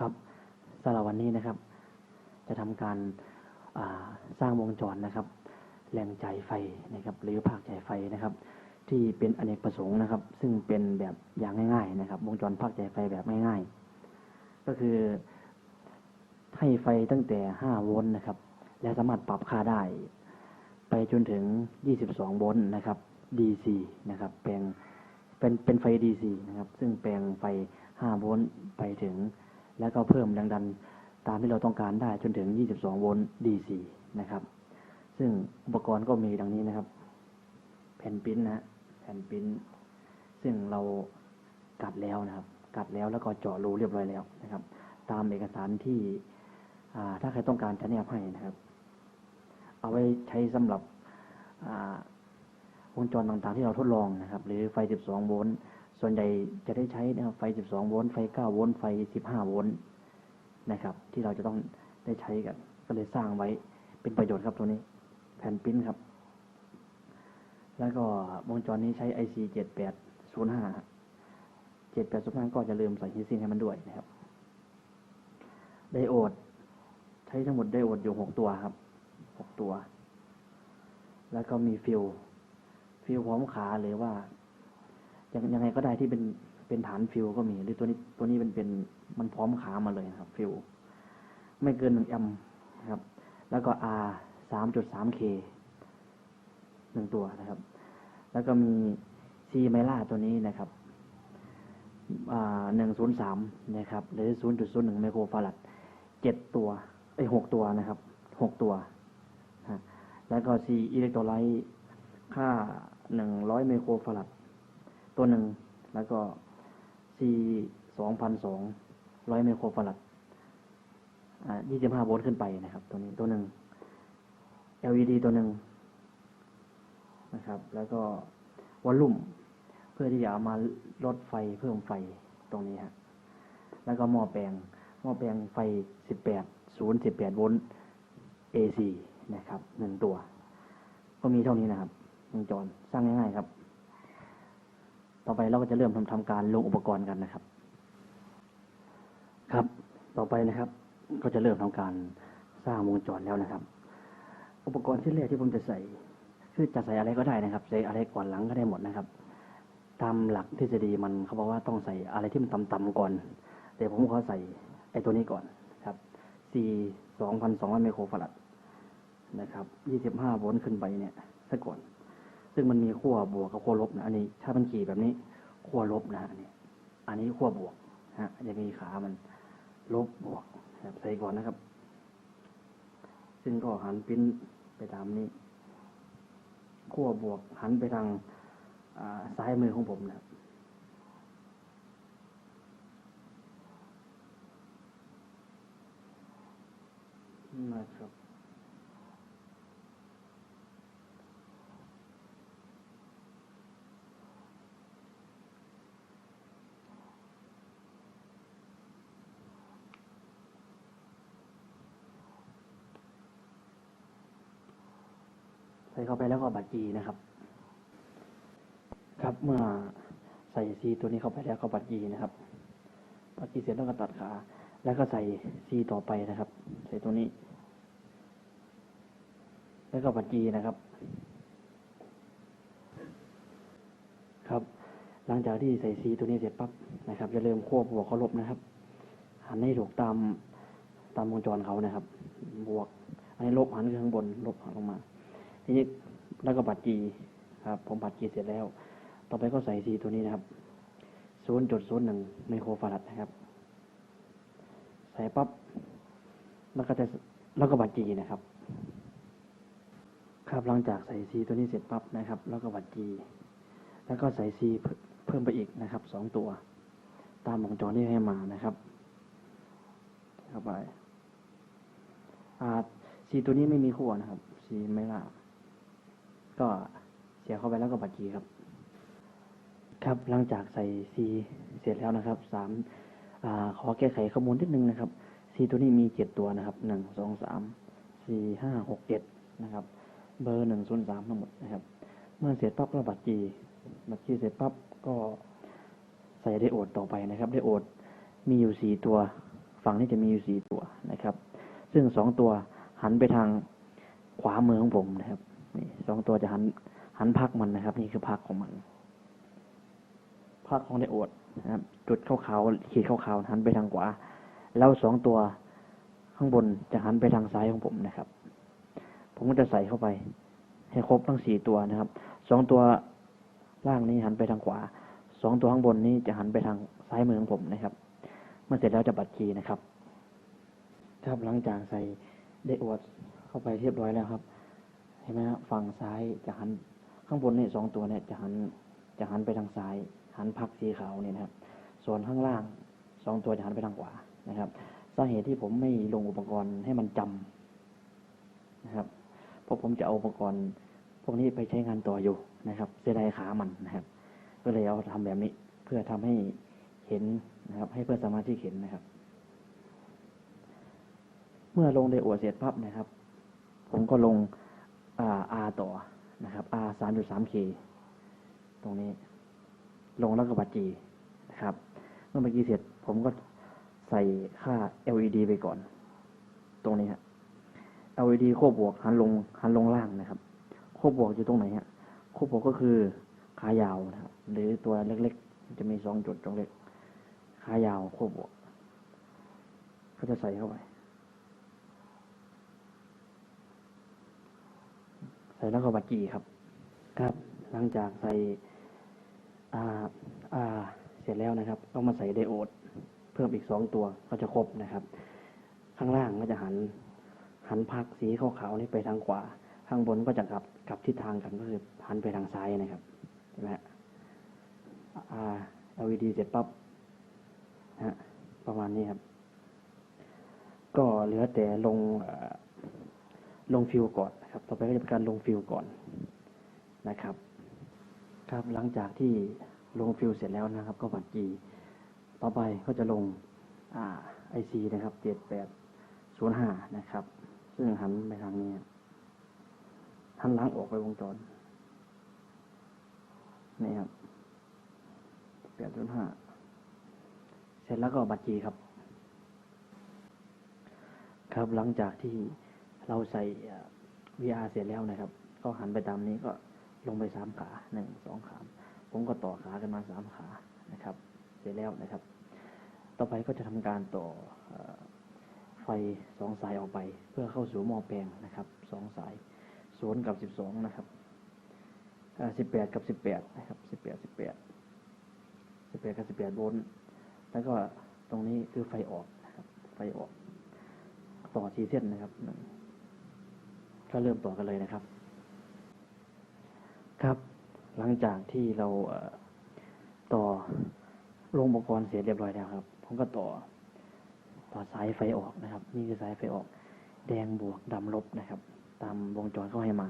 ครับสำหรับวันนี้นะครับ จะทำการาสร้างวงจรนะครับ แรงจ่ายไฟนะครับ หรือภาคจ่ายไฟนะครับ ที่เป็นอเนกประสงค์นะครับ ซึ่งเป็นแบบอย่างง่าย ๆ นะครับ วงจรภาคจ่ายไฟแบบง่ายๆ ก็คือให้ไฟตั้งแต่ 5 โวลต์นะครับ และสามารถปรับค่าได้ ไปจนถึง 22 โวลต์นะครับ DC นะครับแปลงเป็นเป็นไฟ DC นะครับ ซึ่งแปลงไฟ 5 โวลต์ไปถึง แล้วก็เพิ่มแรงดันตามที่เราต้องการได้จนถึง 22 โวลต์ DC นะครับ ซึ่งอุปกรณ์ก็มีดังนี้นะครับ แผ่นปิ้นนะแผ่นปิ้น ซึ่งเรากัดแล้วนะครับ กัดแล้วแล้วก็เจาะรูเรียบร้อยแล้วนะครับ ตามเอกสารที่ถ้าใครต้องการจะแนบให้นะครับ เอาไว้ใช้สำหรับวงจรต่างๆที่เราทดลองนะครับ หรือไฟ 12 โวลต์ ส่วนใหญ่จะได้ใช้นะครับไฟ 12 โวลต์ไฟ 9 โวลต์ไฟ 15 โวลต์นะครับ ที่เราจะต้องได้ใช้กัน ก็เลยสร้างไว้เป็นประโยชน์ครับตัวนี้แผ่นปิ้นครับ แล้วก็วงจรนี้ใช้ IC 7805 7805 ก็จะลืมใส่ฮีซิ่งให้มันด้วยนะครับ ไดโอด ใช้ทั้งหมดไดโอดอยู่ 6 ตัวครับ 6 ตัว แล้วก็มีฟิลฟิลพร้อมขาหรือว่า ยังยังไงก็ได้ที่เป็นเป็นฐานฟิวก็มีหรือตัวนี้ตัวนี้เป็นเป็นมันพร้อมขามาเลยนะครับ ฟิวไม่เกินหนึ่งแอมป์นะครับ แล้วก็ R สามจุดสาม K หนึ่งตัวนะครับ แล้วก็มี C ไมล่าตัวนี้นะครับหนึ่งศูนย์สามนะครับ หรือศูนย์จุดศูนย์หนึ่งไมโครฟารัดเจ็ดตัวไอหกตัวนะครับหกตัวแล้วก็ C อิเล็กโทรไลท์ค่าหนึ่งร้อยไมโครฟารัด ตัวหนึ่ง แล้วก็ C สองพันสองร้อยไมโครฟารัดยี่สิบห้าโวลต์ขึ้นไปนะครับ ตัวนี้ตัวหนึ่ง LED ตัวหนึ่งนะครับ แล้วก็วอลลุ่มเพื่อที่จะเอามาลดไฟเพิ่มไฟตรงนี้ฮะแล้วก็หม้อแปลงหม้อแปลงไฟสิบแปดศูนย์สิบแปดโวลต์ AC นะครับหนึ่งตัว ก็มีเท่านี้นะครับวงจรสร้างง่ายๆครับ ต่อไปเราก็จะเริ่มทำทำการลงอุปกรณ์กันนะครับ ครับ ต่อไปนะครับ ก็จะเริ่มทำการสร้างวงจรแล้วนะครับ อุปกรณ์ชิ้นแรกที่ผมจะใส่ คือจะใส่อะไรก็ได้นะครับ ใส่อะไรก่อนหลังก็ได้หมดนะครับ ตามหลักทฤษฎีมันเขาบอกว่าต้องใส่อะไรที่มันต่ำๆก่อน แต่ผมขอใส่ไอ้ตัวนี้ก่อนครับ C สองพันสองร้อยไมโครฟารัดนะครับยี่สิบห้าโวลต์ขึ้นไปเนี่ยซะก่อน ซึ่งมันมีขั้วบวกกับขั้วลบนะอันนี้ ถ้ามันขี่แบบนี้ขั้วลบนะอันนี้ อันนี้ขั้วบวกฮะจะมีขามันลบบวกครับใส่ก่อนนะครับ ซึ่งก็หันปิ้นไปตามนี้ขั้วบวกหันไปทางซ้ายมือของผมนะครับนะครับ ใส่เข้าไปแล้วก็บัตรจีนะครับ ครับเมื่อใส่ซีตัวนี้เข้าไปแล้วก็บัตรจีนะครับบัตรจีเสร็จแล้วก็ตัดขา แล้วก็ใส่ซีต่อไปนะครับ ใส่ตัวนี้ แล้วก็บัตรจีนะครับ ครับ หลังจากที่ใส่ซีตัวนี้เสร็จปั๊บนะครับจะเริ่มควบบวกเขาลบนะครับหันให้ถูกตามตามวงจรเขานะครับ บวก อันนี้ลบหันขึ้นข้างบน ลบหันลงมา นี้แล้วก็บัตรจีครับ ผมบัตรจีเสร็จแล้ว ต่อไปก็ใส่ซีตัวนี้นะครับศูนย์จุดศูนย์หนึ่งไมโครฟารัดนะครับ ใส่ปั๊บ แล้วก็จะแล้วก็บัตรจีนะครับ ครับหลังจากใส่ซีตัวนี้เสร็จปั๊บนะครับ แล้วก็บัตรจีแล้วก็ใส่ซีเพิ่มไปอีกนะครับสองตัว ตามวงจรที่ให้มานะครับ เข้าไปอ่าซีตัวนี้ไม่มีขั้วนะครับซีไม่ล่า ก็เสียเข้าไปแล้วก็บัตรจีครับ ครับหลังจากใส่ซีเสร็จแล้วนะครับสามอขอแก้ไขข้อมูลนิดนึงนะครับซีตัวนี้มีเจ็ดตัวนะครับหนึ่งสองสามสี่ห้าหกเจ็ดนะครับ เบอร์หนึ่งศูนย์สามทั้งหมดนะครับ เมื่อเสร็จปั๊บก็บัตรจีบัตรจีเสร็จปั๊บก็ใส่ไดโอดต่อไปนะครับไดโอดมีอยู่สี่ตัว ฝั่งนี้จะมีอยู่สี่ตัวนะครับ ซึ่งสองตัวหันไปทางขวามือของผมนะครับ นี่สองตัวจะหัน หันพักมันนะครับ นี่คือพักของมันพักของไดโอดนะครับ จุดขาวๆขีดขาวๆหันไปทางขวา แล้วสองตัวข้างบนจะหันไปทางซ้ายของผมนะครับ ผมก็จะใส่เข้าไป ให้ครบทั้งสี่ตัวนะครับสองตัวล่างนี้หันไปทางขวาสองตัวข้างบนนี้จะหันไปทางซ้ายมือของผมนะครับ เมื่อเสร็จแล้วจะบัดคีนะครับ ครับหลังจากใส่ไดโอดเข้าไปเรียบร้อยแล้วครับ เห็นไหมครับฝั่งซ้ายจะหันข้างบนเนี่ยสองตัวเนี่ยจะหันจะหันไปทางซ้าย หันพักสีขาวเนี่ยนะครับ ส่วนข้างล่างสองตัวจะหันไปทางขวานะครับสาเหตุที่ผมไม่ลงอุปกรณ์ให้มันจำนะครับเพราะผมจะเอาอุปกรณ์ พวกนี้ไปใช้งานต่ออยู่นะครับ เสียดายขามันนะครับ ก็เลยเอาทำแบบนี้เพื่อทำให้เห็นนะครับ ให้เพื่อนสมารถที่เห็นนะครับ เมื่อลงไดโอดเสร็จปั๊บนะครับ ผมก็ลง R ต่อนะครับ R สามจุดสาม K ตรงนี้ลงแล้วก็บัดจีนะครับ เมื่อเมื่อกี้เสร็จผมก็ใส่ค่า LED ไปก่อน ตรงนี้ฮะ LED โคบบวกหันลงหันลงล่างนะครับ โคบบวกอยู่ตรงไหนฮะโคบบวกก็คือขายาวนะครับหรือตัวเล็กๆ จะมีสองจุดตรงเล็กขายาวโคบบวก ก็จะใส่เข้าไป ใส่แล้วก็บัดจีครับ ครับ หลังจากใส่อาอาเสร็จแล้วนะครับก็มาใส่ไดโอด เพิ่มอีกสองตัวก็จะครบนะครับ ข้างล่างก็จะหัน หันพักสีขาวๆนี่ไปทางขวา ข้างบนก็จะกลับกลับทิศทางกันก็คือหันไปทางซ้ายนะครับเห็นไหมฮะอ่า LED เสร็จปั๊บฮะประมาณนี้ครับ ก็เหลือแต่ลงเอ่อลงฟิวก่อน ครับต่อไปก็จะเป็นการลงฟิวก่อนนะครับ ครับหลังจากที่ลงฟิวเสร็จแล้วนะครับ ก็บัดจีต่อไปก็จะลงไอซีนะครับเจ็ดแปดศูนย์ห้านะครับ ซึ่งหันไปทางนี้หันล้างออกไปวงจรนี่ครับแปดศูนย์ห้าเสร็จแล้วก็บัตรจีครับ ครับหลังจากที่เราใส่ VR เสร็จแล้วนะครับ ก็หันไปตามนี้ก็ลงไปสามขาหนึ่งสองขา ผมก็ต่อขากันมาสามขานะครับ เสร็จแล้วนะครับ ต่อไปก็จะทำการต่อไฟสองสายออกไป เพื่อเข้าสู่หม้อแปลงนะครับสองสายศูนย์กับสิบสองนะครับสิบแปดกับสิบแปดนะครับสิบแปดสิบแปดสิบแปดกับสิบแปดโวลต์แล้วก็ตรงนี้คือไฟออกนะครับไฟออก ต่อสีเส้นนะครับหนึ่ง ก็เริ่มต่อกันเลยนะครับ ครับ หลังจากที่เราต่อลงอุปกรณ์เสร็จเรียบร้อยแล้วครับ ผมก็ต่อต่อสายไฟออกนะครับ นี่คือสายไฟออก แดงบวกดำลบนะครับ ตามวงจรเขาให้มา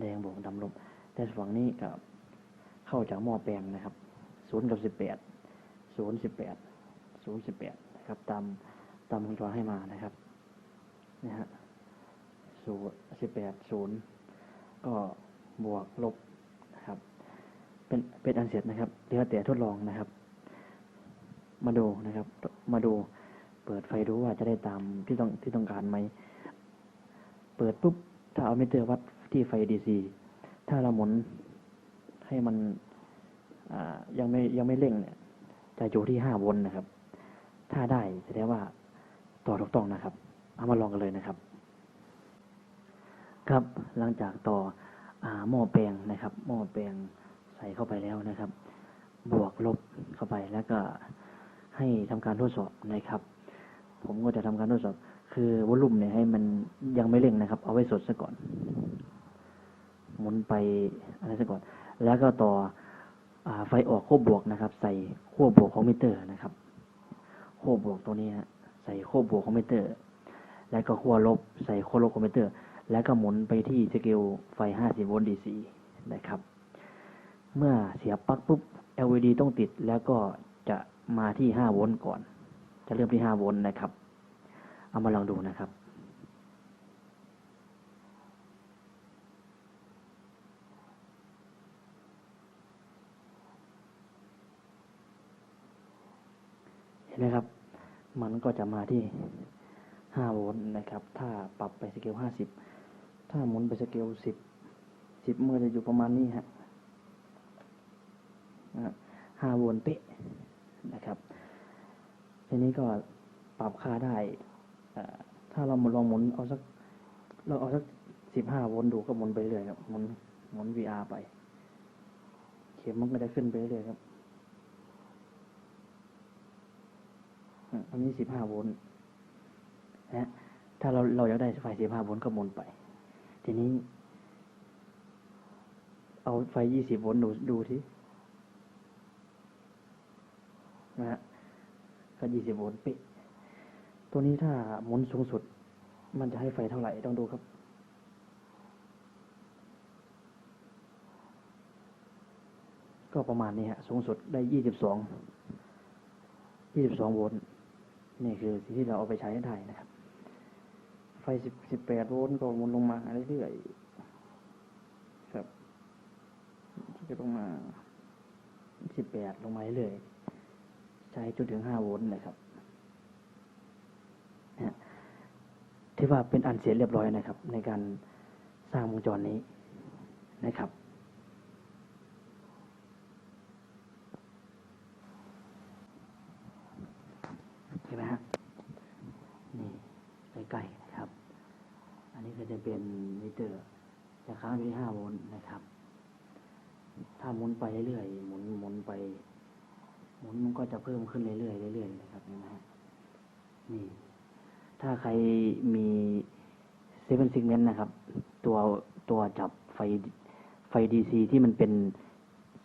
แดงบวกดำลบ แต่ฝั่งนี้กับเข้าจากหม้อแปลงนะครับศูนย์กับสิบแปดศูนย์สิบแปดศูนย์สิบแปดนะครับ ตามตามวงจรให้มานะครับนี่ฮะ ศูนย์สิบแปดศูนย์ก็บวกลบนะครับ เป็นเป็นอันเสร็จนะครับเหลือแต่ทดลองนะครับ มาดูนะครับ มาดูเปิดไฟดูว่าจะได้ตามที่ต้องที่ต้องการไหมเปิดปุ๊บถ้าเอามิเตอร์วัดที่ไฟดีซีถ้าเราหมุนให้มันยังไม่ยังไม่เร่งเนี่ย จะอยู่ที่ห้าโวลต์นะครับ ถ้าได้แสดงว่าต่อถูกต้องนะครับ เอามาลองกันเลยนะครับ ครับหลังจากต่ออหม้อแปลงนะครับ หม้อแปลงใส่เข้าไปแล้วนะครับ บวกลบเข้าไปแล้วก็ให้ทำการทดสอบนะครับ ผมก็จะทำการทดสอบ คือวอลลุ่มเนี่ยให้มันยังไม่เร่งนะครับ เอาไว้สดซะก่อนหมุนไปอะไรซะก่อน แล้วก็ต่ออไฟออกขั้วบวกนะครับ ใส่ขั้วบวกของมิเตอร์นะครับขั้วบวกตัวนี้ใส่ขั้วบวกของมิเตอร์ แล้วก็ขั้วลบ ใส่ขั้วลบของมิเตอร์ แล้วก็หมุนไปที่สเกลไฟ 50 โวลต์ DC นะครับ เมื่อเสียบปลั๊กปุ๊บ LED ต้องติดแล้วก็จะมาที่ 5 โวลต์ก่อน จะเริ่มที่ 5 โวลต์นะครับ เอามาลองดูนะครับเห็นไหมครับ มันก็จะมาที่ห้าโวลต์นะครับ ถ้าปรับไปสเกลห้าสิบ ถ้าหมุนไปสเกลสิบสิบมันก็จะอยู่ประมาณนี้ฮะห้าโวลต์เป๊ะนะครับ ทีนี้ก็ปรับค่าได้ ถ้าเรามาลองหมุนเอาสักเราเอาสักสิบห้าโวลต์ดูก็หมุนไปเรื่อยครับหมุนหมุน VR ไป เข็มมันก็จะขึ้นไปเรื่อยครับอันนี้สิบห้าโวลต์นะฮะถ้าเราเราอยากได้ไฟสิบห้าโวลต์ก็หมุนไป ทีนี้ เอาไฟยี่สิบโวลต์ดูดูที่นะฮะก็ยี่สิบโวลต์ป๊ะตัวนี้ถ้าหมุนสูงสุด มันจะให้ไฟเท่าไหร่ต้องดูครับก็ประมาณนี้ฮะสูงสุดได้ยี่สิบสองยี่สิบสองโวลต์นี่คือสิ่งที่เราเอาไปใช้ได้นะครับ ไฟสิบสิบแปดโวลต์ก็วนลงมาเรื่อยๆครับจะลงมาสิบแปดลงมาเรื่อยๆใช้จนถึงห้าโวลต์เลยครับนะฮะที่ว่าเป็นอันเสร็จเรียบร้อยนะครับ ในการสร้างวงจรนี้นะครับ เห็นไหมฮะ นี่ใกล้ๆนะครับ อันนี้ก็จะเป็นมิเตอร์จะค้างที่ห้าโวลต์นะครับ ถ้าหมุนไปเรื่อยๆหมุนหมุนไป หมุนมันก็จะเพิ่มขึ้นเรื่อยๆเรื่อยๆนะครับเห็นไหมฮะนี่ ถ้าใครมีเซเว่นซิกเมนต์นะครับ ตัวตัวจับไฟไฟดีซีที่มันเป็น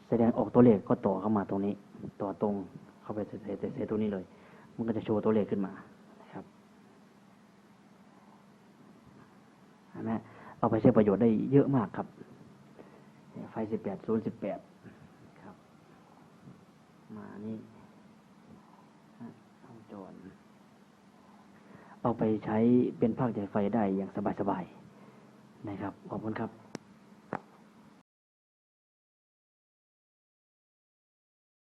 แสดงออกตัวเลขก็ต่อเข้ามาตรงนี้ ต่อตรงเข้าไปใส่ตัวนี้เลย มันก็จะโชว์ตัวเลขขึ้นมานะครับเห็นไหม เอาไปใช้ประโยชน์ได้เยอะมากครับ ไฟสิบแปดศูนย์สิบแปดครับ มานี่ฮะวงจรเอาไปใช้เป็นภาคจ่ายไฟได้อย่างสบายๆนะครับ ขอบคุณครับ